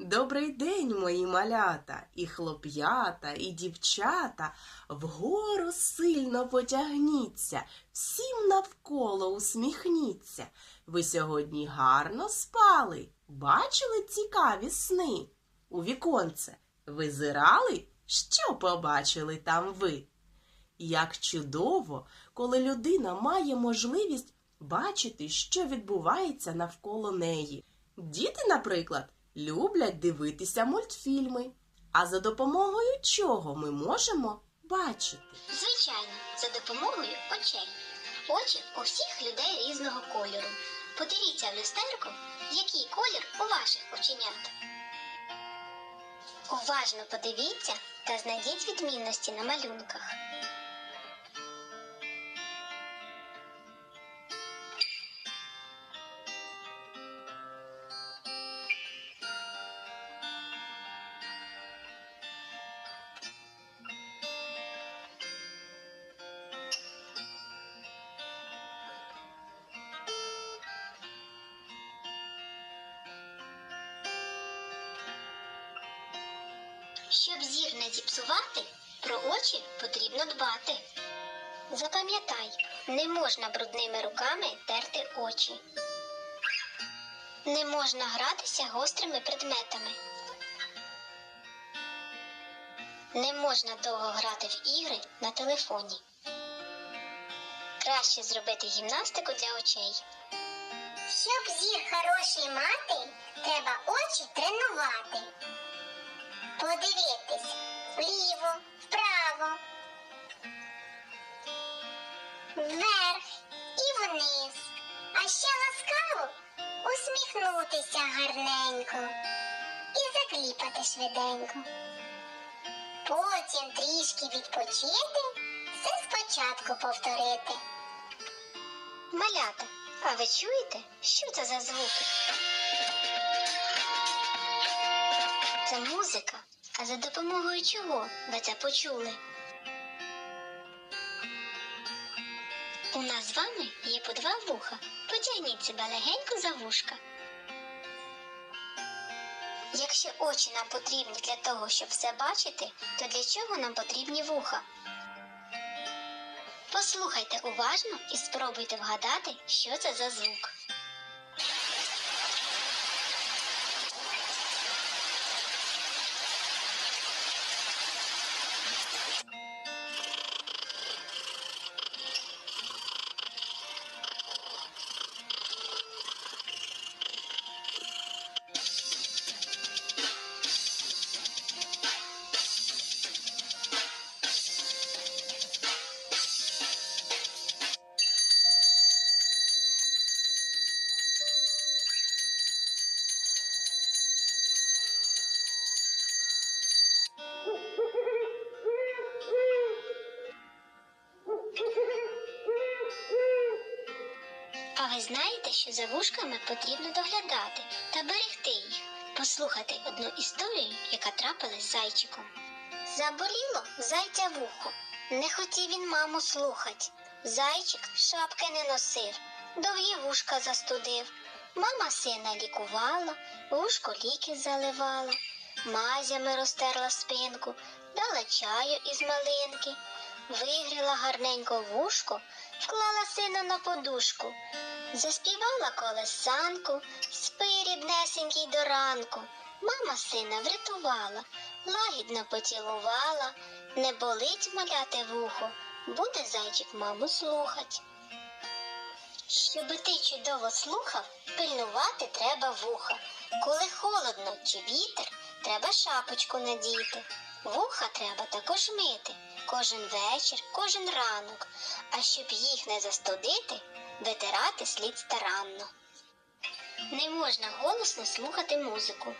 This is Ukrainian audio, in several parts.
Добрий день, мої малята, і хлоп'ята, і дівчата. Вгору сильно потягніться, всім навколо усміхніться. Ви сьогодні гарно спали, бачили цікаві сни. У віконце визирали, що побачили там ви. Як чудово, коли людина має можливість бачити, що відбувається навколо неї. Діти, наприклад, люблять дивитися мультфільми. А за допомогою чого ми можемо бачити? Звичайно, за допомогою очей. Очі у всіх людей різного кольору. Подивіться в люстерку, який колір у ваших оченят. Уважно подивіться та знайдіть відмінності на малюнках. Щоб зір не зіпсувати, про очі потрібно дбати. Запам'ятай, не можна брудними руками терти очі. Не можна гратися гострими предметами. Не можна довго грати в ігри на телефоні. Краще зробити гімнастику для очей. Щоб зір хороший мати, треба очі тренувати. Подивитись вліво, вправо, вверх і вниз. А ще ласкаво усміхнутися гарненько і закліпати швиденько. Потім трішки відпочити, все спочатку повторити. Малята, а ви чуєте, що це за звуки? Це музика. А за допомогою чого ви це почули? У нас з вами є по два вуха. Потягніть себе легенько за вушка. Якщо очі нам потрібні для того, щоб все бачити, то для чого нам потрібні вуха? Послухайте уважно і спробуйте вгадати, що це за звук. А ви знаєте, що за вушками потрібно доглядати та берегти їх. Послухайте одну історію, яка трапилась з зайчиком. Заболіло зайця вухо. Не хотів він маму слухать. Зайчик шапки не носив, довгі вушка застудив. Мама сина лікувала, вушко ліки заливала, мазями розтерла спинку, дала чаю із малинки, вигріла гарненько вушко, вклала сина на подушку. Заспівала колесанку, спи ріднесенький до ранку. Мама сина врятувала, лагідно поцілувала, не болить маляте вухо, буде зайчик маму слухать. Щоби ти чудово слухав, пильнувати треба вуха. Коли холодно чи вітер, треба шапочку надіти. Вуха треба також мити кожен вечір, кожен ранок, а щоб їх не застудити, витирати слід старанно. Не можна голосно слухати музику.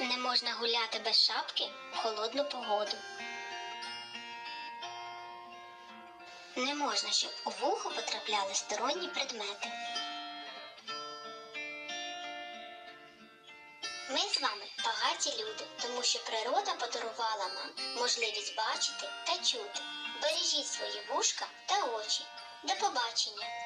Не можна гуляти без шапки в холодну погоду. Не можна, щоб у вухо потрапляли сторонні предмети. Ми з вами багаті люди, тому що природа подарувала нам можливість бачити та чути. Бережіть свої вушка та очі. До побачення!